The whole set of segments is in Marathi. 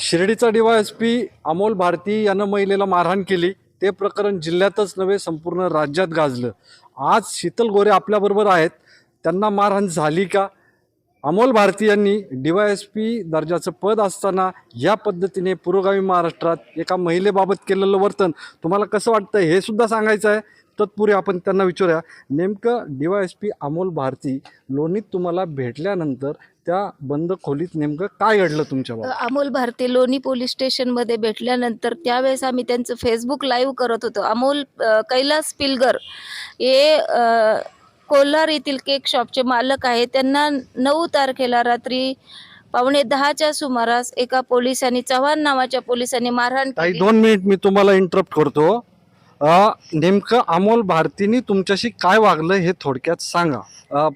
शिर्डीचा एस पी अमोल भारती यानं महिलेला मारहाण केली. ते प्रकरण जिल्ह्यातच नव्हे संपूर्ण राज्यात गाजलं. आज शीतल गोरे आपल्याबरोबर आहेत. त्यांना मारहाण झाली का? अमोल भारती यांनी एस पी दर्जाचं पद असताना या पद्धतीने पुरोगामी महाराष्ट्रात एका महिलेबाबत केलेलं वर्तन तुम्हाला कसं वाटतं हे सुद्धा सांगायचं आहे. तत्पूर्वी आपण त्यांना विचारूया. नेमकं एस पी अमोल भारती लोणीत तुम्हाला भेटल्यानंतर त्या बंद खोलीत नेमकं काय घडलं तुमच्या? अमोल भारती लोणी पोलीस स्टेशनमध्ये भेटल्यानंतर त्यावेळेस आम्ही त्यांचं फेसबुक लाईव्ह करत होतो. अमोल कैलास पिलगर हे कोल्हार येथील केक शॉपचे मालक आहे त्यांना नऊ तारखेला रात्री पावणे दहाच्या सुमारास एका पोलिसांनी चव्हाण नावाच्या पोलिसांनी मारहाण दोन मिनिट मी तुम्हाला इंटरप्ट करतो. नेमकं अमोल भारतीनी तुमच्याशी काय वागलं हे थोडक्यात सांगा.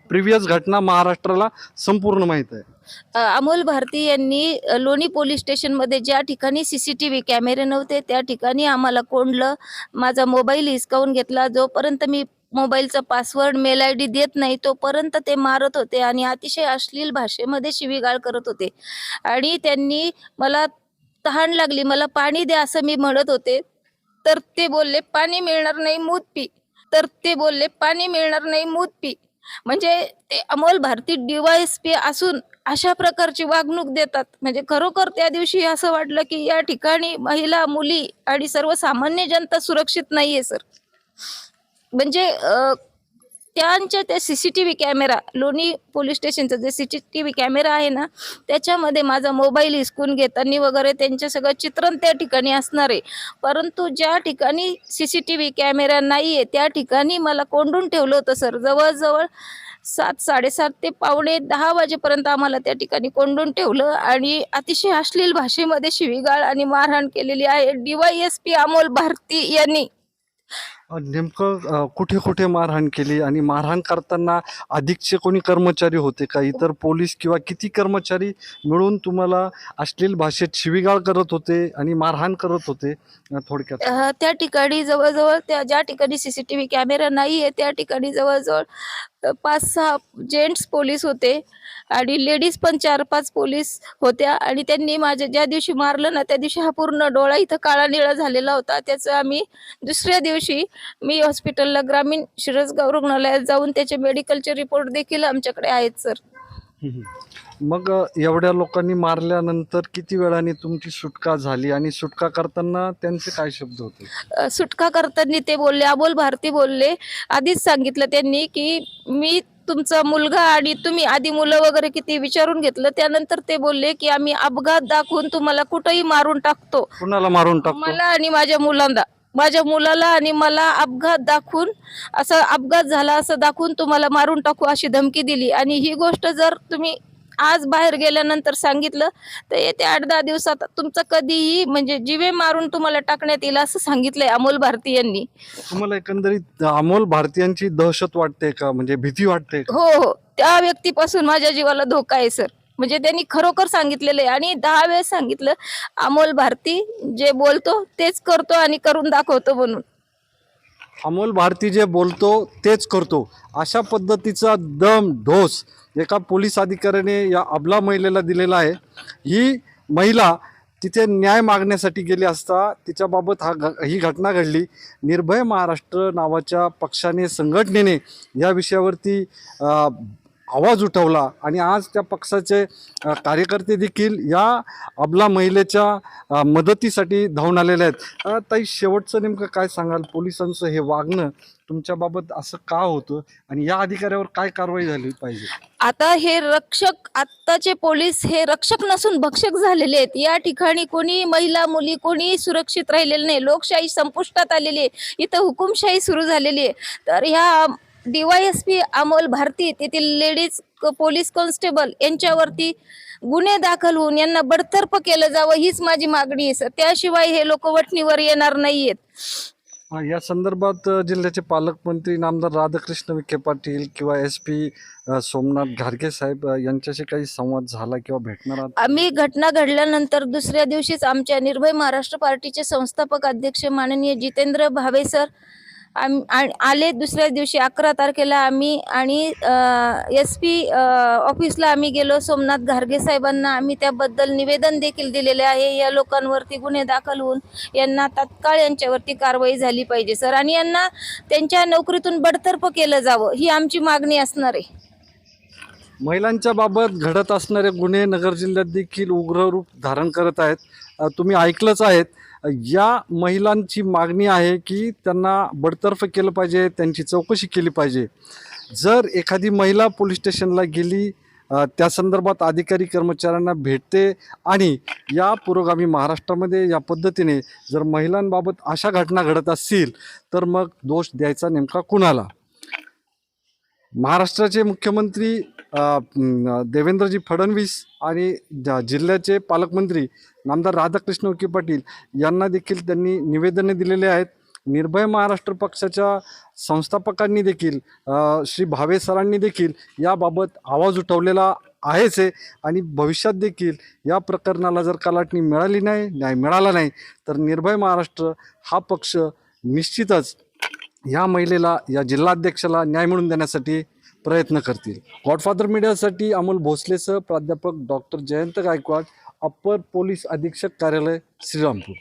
प्रिव्हियस घटना महाराष्ट्राला संपूर्ण माहीत आहे. अमोल भारती यांनी लोणी पोलीस स्टेशनमध्ये ज्या ठिकाणी सी सी टी व्ही कॅमेरे नव्हते त्या ठिकाणी आम्हाला कोंडलं. माझा मोबाईल हिसकावून घेतला. जोपर्यंत मी मोबाईलचा पासवर्ड मेल आय डी देत नाही तोपर्यंत ते मारत होते आणि अतिशय अश्लील भाषेमध्ये शिवीगाळ करत होते. आणि त्यांनी मला तहान लागली. मला पाणी द्या असं मी म्हणत होते. तर ते बोलले पाणी मिळणार नाही मूत पी. तर ते बोलले पाणी मिळणार नाही मूत पी. म्हणजे ते अमोल भारती डिवाइस पी असून अशा प्रकारची वागणूक देतात. म्हणजे खरोखर त्या दिवशी असं वाटलं की या ठिकाणी महिला मुली आणि सर्वसामान्य जनता सुरक्षित नाहीये सर. म्हणजे त्यांच्या त्या C C T V camera Loni police स्टेशनचा जे C C T V camera आहे ना त्याच्यामध्ये माझा मोबाईल हिसकून घेताना वगैरे त्यांचं सगळं चित्रण त्या ठिकाणी असणार आहे. परंतु ज्या ठिकाणी C C T V camera नाही आहे त्या ठिकाणी मला कोंडून ठेवलं होतं सर जवळजवळ सात साडेसात ते पावणे दहा वाजेपर्यंत आम्हाला त्या ठिकाणी कोंडून ठेवलं आणि अतिशय अश्लील भाषेमध्ये शिवीगाळ आणि मारहाण केलेली आहे. D Y S P Amol Bharati यांनी. नेमकं कुठे कुठे मारहाण केली आणि मारहाण करताना अधिकचे कोणी कर्मचारी होते का? इतर पोलीस किंवा किती कर्मचारी मिळून तुम्हाला अश्लील भाषेत शिवीगाळ करत होते आणि मारहाण करत होते? थोडक्यात. त्या ठिकाणी जवळजवळ त्या ज्या ठिकाणी सीसीटीव्ही कॅमेरा नाही आहे त्या ठिकाणी जवळजवळ पाच सहा जेंट्स पोलीस होते आणि लेडीज पण चार पाच पोलीस होत्या आणि त्यांनी माझ्या ज्या दिवशी मारलं ना त्या दिवशी हा पूर्ण डोळा इथं काळा निळा झालेला होता. त्याचं आम्ही दुसऱ्या दिवशी मी हॉस्पिटलला ग्रामीण शिरसगाव रुग्णालयात जाऊन त्याचे मेडिकलचे रिपोर्ट देखील आमच्याकडे आहेत सर. मग एवढ्या लोकांनी मारल्यानंतर किती वेळाने तुमची सुटका झाली आणि सुटका करताना त्यांचे काय शब्द होते? सुटका करताना ते बोलले अमोल भारती बोलले. आधीच सांगितलं त्यांनी की मी तुमचा मुलगा आणि तुम्ही आधी मुलं वगैरे किती विचारून घेतलं त्यानंतर ते बोलले की आम्ही अपघात दाखवून तुम्हाला कुठंही मारून टाकतो. कुणाला मारून टाकतो? मला आणि माझ्या मुलांना. माझ्या मुलाला आणि मला अपघात दाखवून असं अपघात झाला असं दाखवून तुम्हाला मारून टाकू अशी धमकी दिली. आणि ही गोष्ट जर तुम्ही आज बाहेर गेल्यानंतर सांगितलं तर येत्या आठ दहा दिवसात तुमचं कधीही म्हणजे जीवे मारून तुम्हाला टाकण्यात येईल असं सांगितलंय अमोल भारती यांनी. तुम्हाला एकंदरीत अमोल भारतीयांची दहशत वाटते का? म्हणजे भीती वाटते का? हो हो. त्या व्यक्तीपासून माझ्या जीवाला धोका आहे सर. म्हणजे त्यांनी खरोखर सांगितलेलं आहे. आणि दहा वेळेस सांगितलं अमोल भारती जे बोलतो तेच करतो आणि करून दाखवतो म्हणून. अमोल भारती जे बोलतो तेच करतो. अशा पद्धतीचा दम ढोस एका पोलीस अधिकाऱ्याने या अबला महिलेला दिलेला आहे. ही महिला तिथे न्याय मागण्यासाठी गेली असता तिच्याबाबत हा घ ही घटना घडली. निर्भय महाराष्ट्र नावाच्या पक्षाने संघटनेने या विषयावरती आवाज उठवला आणि आज त्या पक्षाचे कार्यकर्ते देखील या अबला महिलेच्या मदतीसाठी धावून आलेले आहेत. ताई शेवटचं नेमकं काय सांगाल? पोलिसांचं हे वागणं तुमच्याबाबत असं का होतं? आणि या अधिकाऱ्यावर काय कारवाई झाली पाहिजे? आता हे रक्षक आत्ताचे पोलीस हे रक्षक नसून भक्षक झालेले आहेत. या ठिकाणी कोणी महिला मुली कोणी सुरक्षित राहिलेले नाही. लोकशाही संपुष्टात आलेली आहे. इथं हुकुमशाही सुरू झालेली आहे. तर ह्या डीवायएसपी अमोल भारती तेथील लेडीज पोलीस कॉन्स्टेबल यांच्यावरती गुन्हे दाखल होऊन यांना बडतर्फ केलं जावं हीच माझी मागणी आहे सर त्याशिवाय हे लोक वठणीवर येणार नाहीयेत या संदर्भात जिल्ह्याचे पालकमंत्री नामदार राधाकृष्ण विखे पाटील किंवा एस पी सोमनाथ घारगे साहेब यांच्याशी काही संवाद झाला किंवा भेटणार? आम्ही घटना घडल्यानंतर दुसऱ्या दिवशीच आमच्या निर्भय महाराष्ट्र पार्टीचे संस्थापक अध्यक्ष माननीय जितेंद्र भावे सर आम आ- आले दुसऱ्या दिवशी अकरा तारखेला आम्ही आणि एस पी ऑफिसला आम्ही गेलो सोमनाथ घारगे साहेबांना आम्ही त्याबद्दल निवेदन देखील दिलेले आहे. या लोकांवरती गुन्हे दाखल होऊन यांना तात्काळ यांच्यावरती कारवाई झाली पाहिजे सर. आणि यांना त्यांच्या नोकरीतून बडतर्फ केलं जावं ही आमची मागणी असणार आहे. महिलांच्या बाबत घडत असणारे गुन्हे नगर जिल्ह्यात देखील उग्र रूप धारण करत आहेत. तुम्ही ऐकलंच आहेत. या महिलांची मागणी आहे की त्यांना बडतर्फ केलं पाहिजे त्यांची चौकशी केली पाहिजे. जर एखादी महिला पोलीस स्टेशनला गेली त्या संदर्भात अधिकारी कर्मचाऱ्यांना भेटते आणि या पुरोगामी महाराष्ट्रामध्ये या पद्धतीने जर महिलांबाबत अशा घटना घडत असतील तर मग दोष द्यायचा नेमका कुणाला? महाराष्ट्राचे मुख्यमंत्री देवेंद्रजी फडणवीस आणि जिल्ह्याचे पालकमंत्री नामदार राधाकृष्ण विखे पाटील यांना देखील त्यांनी निवेदने दिलेले आहेत. निर्भय महाराष्ट्र पक्षाच्या संस्थापकांनी देखील श्री भावे सरांनी देखील याबाबत आवाज उठवलेला आहेच आहे आणि भविष्यात देखील या प्रकरणाला जर कलाटणी मिळाली नाही न्याय मिळाला नाही तर निर्भय महाराष्ट्र हा पक्ष निश्चितच या महिलेला या जिल्हाध्यक्षाला न्याय मिळवून देण्यासाठी प्रयत्न करतील. गॉडफादर मीडियासाठी अमोल भोसलेसह प्राध्यापक doctor Jayant Gaikwad upper police अधीक्षक कार्यालय श्रीरामपूर.